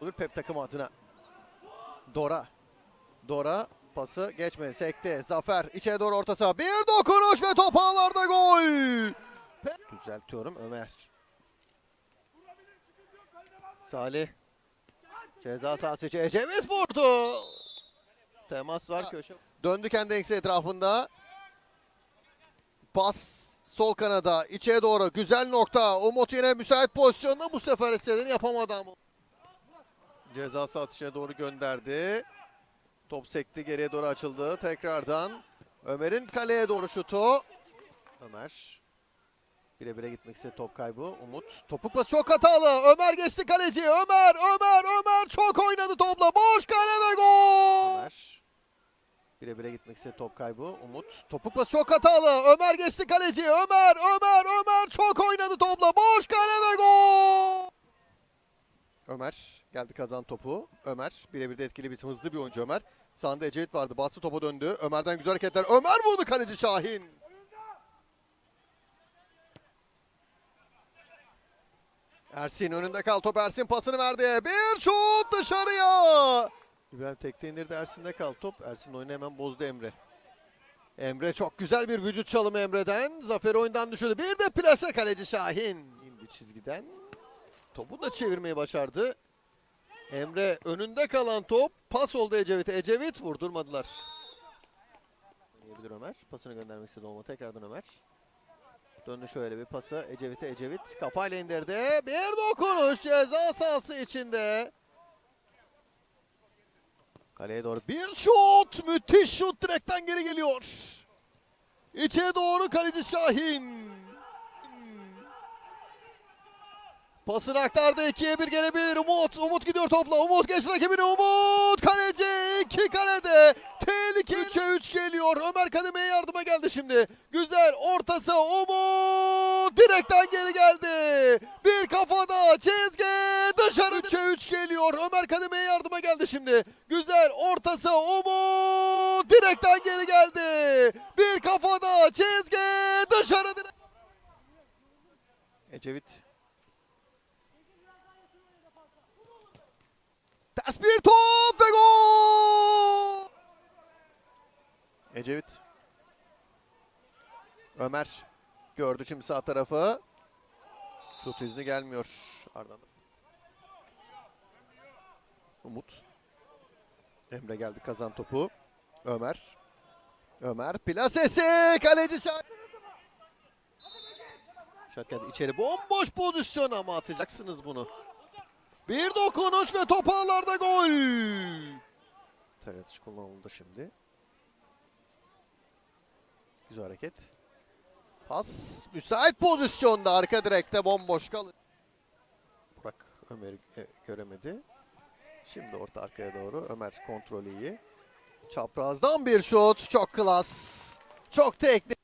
Olur Pep takımı adına. Dora. Dora pası geçmedi. Sekti. Zafer içeri doğru orta saha. Bir dokunuş ve top ağlarda gol. Pep- Düzeltiyorum Ömer. Salih. Ceza sahası içi Ecevit vurdu. Temas var köşe. Döndü kendi eksi etrafında. Pas sol kanada içe doğru güzel nokta. Umut yine müsait pozisyonda bu sefer istediğini yapamadı ama. Ceza sahası içine doğru gönderdi. Top sekti geriye doğru açıldı. Tekrardan Ömer'in kaleye doğru şutu. Ömer. Bire bire gitmek istedi top kaybı. Umut. Topuk pası çok hatalı. Ömer geçti kaleci. Ömer, Ömer, Ömer çok oynadı topla. Boş kale ve gol. Ömer. Bire bire gitmek istedi top kaybı. Umut. Topuk pası çok hatalı. Ömer geçti kaleci. Ömer, Ömer, Ömer çok oynadı topla. Boş kale ve gol. Ömer geldi kazan topu. Ömer birebir de etkili bir hızlı bir oyuncu Ömer. Sağında Ecevit vardı. Bastı topa döndü. Ömer'den güzel hareketler. Ömer vurdu kaleci Şahin. Ersin önünde kal top Ersin pasını verdi. Bir şut dışarıya. İbrahim tekte indirdi Ersin'de kal top. Ersin oyunu hemen bozdu Emre. Emre çok güzel bir vücut çalımı Emre'den. Zafer oyundan düşürdü. Bir de plase kaleci Şahin. İndi çizgiden. Topu da çevirmeyi başardı. Emre önünde kalan top pas oldu Ecevit'e. Ecevit vurdurmadılar. Oynayabilir Ömer. Pasını göndermek istedi olma. Tekrardan Ömer. Döndü şöyle bir pası. Ecevit'e Ecevit. Kafayla indirdi. Bir dokunuş ceza sahası içinde. Kaleye doğru bir şut. Müthiş şut direkten geri geliyor. İçe doğru kaleci Şahin. Pasını aktardı. 2'ye 1 gelebilir. Umut. Umut gidiyor topla. Umut geç rakibini. Umut. Kaleci. iki kalede. Tehlike 3'e 3 geliyor. Ömer Kademe'ye yardıma geldi şimdi. Güzel ortası. Umut. Direkten geri geldi. Bir kafada. Çizgi. Dışarı 3'e 3 geliyor. Ömer Kademe'ye yardıma geldi şimdi. Güzel ortası. Umut. Direkten geri geldi. Bir kafada. Çizgi. Dışarı. Ecevit. Ters bir top ve gol! Ecevit. Ömer. Gördü şimdi sağ tarafı. Şut izni gelmiyor Arda'dan. Umut. Emre geldi kazan topu. Ömer. Ömer plasesi kaleci şart. Şart geldi içeri bomboş pozisyon ama atacaksınız bunu. Bir dokunuş ve top ağlarda gol. Ter atış kullanıldı şimdi. Güzel hareket. Pas müsait pozisyonda arka direkte bomboş kalır. Burak Ömer'i e, göremedi. Şimdi orta arkaya doğru Ömer kontrolü iyi. Çaprazdan bir şut çok klas. Çok teknik.